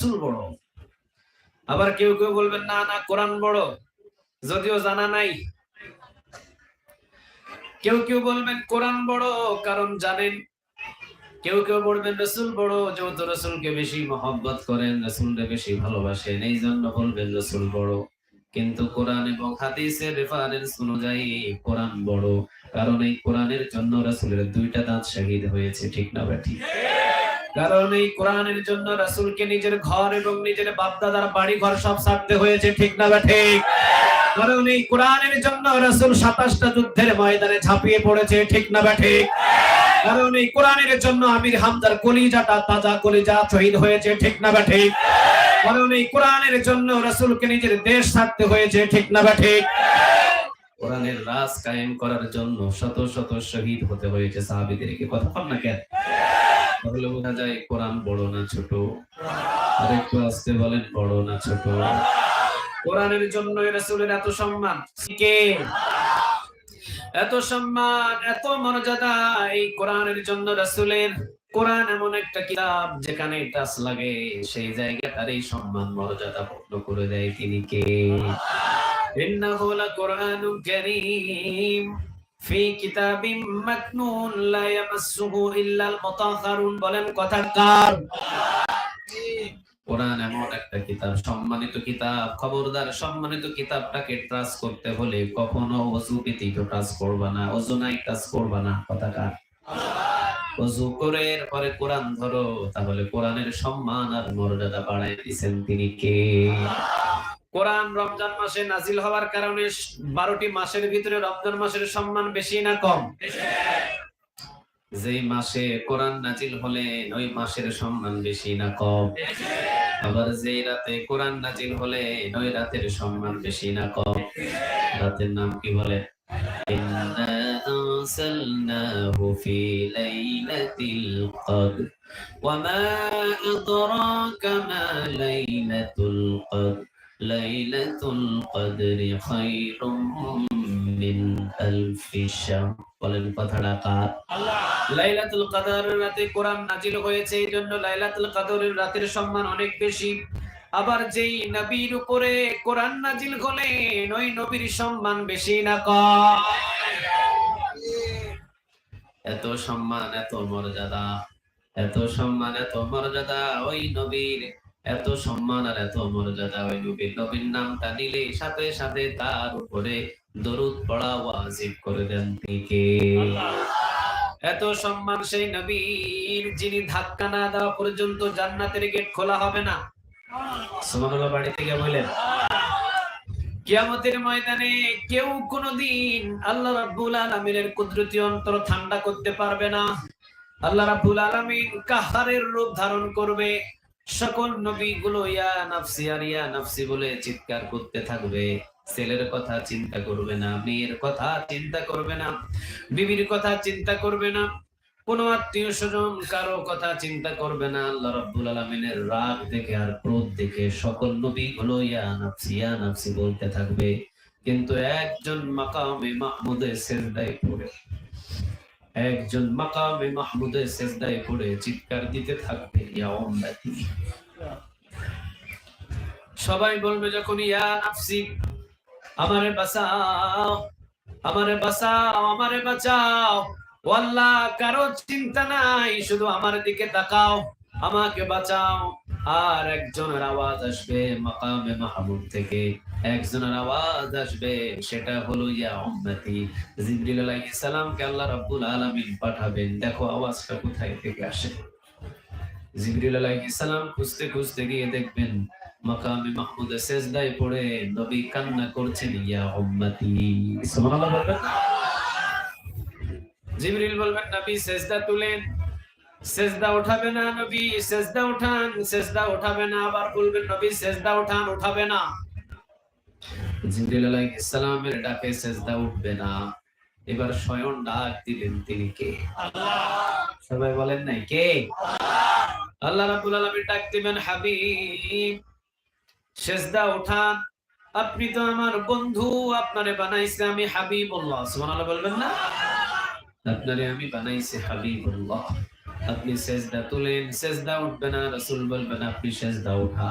রাসূল বড়। আবার কেউ কেউ বলবেন, না না, কোরআন বড়। যদিও জানা নাই। কেউ কেউ বলবেন, কোরআন বড়, কারণ জানেন। কেউ কেউ বলবেন, রসুল বড়। যেহেতু রসুলকে বেশি মহব্বত করেন রসুলকে বেশি ভালোবাসেন এই জন্য বলবেন, রসুল বড়। কিন্তু কোরআন এবং হাদিসের রেফারেন্স অনুযায়ী কোরআন বড়। কারণ এই কোরআনের জন্য রাসূলের দুইটা দাঁত শহীদ হয়েছে, ঠিক না ব্যাটি কারণ এই কোরআনের জন্য রাসূলকে নিজের ঘর এবং নিজের বাপদাদার বাড়ি ঘর সব ছাড়তে হয়েছে, ঠিক না ব্যাটি কারণ এই কোরআনের জন্য রাসূল 27টা যুদ্ধের ময়দানে ঝাঁপিয়ে পড়েছে, ঠিক না ব্যাটি কারণ এই কোরআনের জন্য আমির কলিজাটা তাজা কলিজা শহীদ হয়েছে, ঠিক না ব্যাটি কারণ এই কোরআনের জন্য রাসূলকে নিজের দেশ ছাড়তে হয়েছে, ঠিক না ব্যাটি কোরআনের রাজ কায়েম করার জন্য শত শত শহীদ হতে হয়েছে কথা না কেন? তাহলে বোঝা যায় কোরআন বড় না ছোট। আরেকটু আসতে বলেন, বড় না ছোট? কোরআনের জন্য রাসূলের এত সম্মান। কে? এত সম্মান, এত মর্যাদা এই কোরআনের জন্য রাসূলের। কোরআন এমন একটা কিতাব যেখানে টাচ লাগে, সেই জায়গা তার এই সম্মান, মর্যাদা পূর্ণ করে দেয়। তিনি কে? ইন্নাহু লা কোরআনুল কারীম। ফি কিতাবিম মাকনুন, লা ইয়ামাসসুহু ইল্লাল মুতাহহারুন বলেন কথা কার? কোরআন এমন একটা কিতাব, সম্মানিত কিতাব, খবরদার, সম্মানিত কিতাবটাকে ট্রাস্ট করতে হলে কখনো অজু ব্যতীত ট্রাস্ট করবে না, ওযু নাই ট্রাস করবে না, কথা কার? ওযু করে এরপরে কোরআন ধরো, তাহলে কোরআনের সম্মান আর মর্যাদা বাড়ায় দিয়েছেন তিনি কে? আল্লাহ কোরআন রমজান মাসে নাজিল হওয়ার কারণে বারোটি মাসের ভিতরে রমজান মাসের সম্মান বেশি না কম যেই মাসে কোরআন নাজিল হলে ওই মাসের সম্মান বেশি না কম আবার যেই রাতে কোরআন নাজিল হলে ওই রাতের সম্মান বেশি না কম রাতের নাম কি বলে إنا أنزلناه في ليلة القدر وما أدراك ما ليلة القدر ليلة القدر خير من ألف شهر বলেন কথাটা কার লাইলাতুল কদর রাতে কোরআন নাজিল হয়েছে এই জন্য লাইলাতুল কদরের রাতের সম্মান অনেক বেশি আবার যেই নবীর উপরে কোরআন নাজিল হলেন ওই নবীর সম্মান বেশি না কম এত সম্মান এত মর্যাদা এত সম্মান এত মর্যাদা ওই নবীর এত সম্মান আর এত মর্যাদা ওই নবীর নবীর নামটা নিলে সাথে সাথে তার উপরে দরুদ পড়া ওয়াজিব করে দেন থেকে এত সম্মান সেই নবীর যিনি ধাক্কা না দেওয়া পর্যন্ত জান্নাতের গেট খোলা হবে না। সুবহানাল্লাহ, বাড়ি থেকে বলেন কিয়ামতের ময়দানে কেউ কোনোদিন আল্লাহ রাব্বুল আলামিনের কুদরতি অন্তর ঠান্ডা করতে পারবে না। আল্লাহ রাব্বুল আলামিন কাহারের রূপ ধারণ করবে। সকল নবীগুলো, ইয়া নাফসি আর ইয়া নাফসি বলে চিৎকার করতে থাকবে। ছেলের কথা চিন্তা করবে না, মেয়ের কথা চিন্তা করবে না, বিবির কথা চিন্তা করবে না, কোনো আত্মীয় স্বজন কারও কথা চিন্তা করবে না। আল্লাহ রাব্বুল আলামিনের রাগ দেখে আর ক্রোধ দেখে সকল নবী গুলো ইয়া নাফসি ইয়া নাফসি বলতে থাকবে। কিন্তু একজন মাকামে মাহমুদের সেজদায় পড়ে। একজন মাকামে মাহমুদের সেজদায় পড়ে চিৎকার দিতে থাকবে, ইয়া উম্মতি। সবাই বলবে যখন, ইয়া নাফসি আমারে বাঁচাও আমারে বাঁচাও আমারে বাঁচাও। আল্লাহ কারও চিন্তা নাই, শুধু আমার দিকে তাকাও, আমাকে বাঁচাও। আর একজনের আওয়াজ আসবে মাকামে মাহমুদ থেকে। একজনের আওয়াজ আসবে, সেটা হলো, ইয়া উম্মতি, জিবরিল আলাইহিস সালামকে আল্লাহ রাব্বুল আলামিন পাঠাবেন। দেখো, আওয়াজটা কোথায় থেকে আসে? জিবরিল আলাইহিস সালাম খুঁজতে খুঁজতে গিয়ে দেখবেন, মাকামে মাহমুদে সেজদায় পড়ে নবী কান্না করছেন, ইয়া উম্মতি। সুবহানাল্লাহ বলবেন জিবরিল বলবেন, নবী, সেজদা তুলেন। সেজদা উঠাবে না নবী, সেজদা উঠান। সেজদা উঠাবে না। আবার বলবেন, নবী, সেজদা উঠান, উঠাবে না। জিবরিল আলাইহিস সালামের ডাকে সেজদা উঠবে না। এবার স্বয়ং ডাক দিলেন তিনি কে? সবাই বলেন নাই কে? আল্লাহ। রাব্বুল আলামিন ডাক দিবেন হাবিব সেজদা উঠান। আপনি তো আমার বন্ধু আপনারে বানাইছে আমি হাবিবুল্লাহ। সুবহানাল্লাহ বলবেন না? আপনারে আমি বানাইছি হাবিবুল্লাহ। আপনি সেজদা তুলেন সেজদা উঠবে না রসুল বলবেন আপনি সেজদা উঠা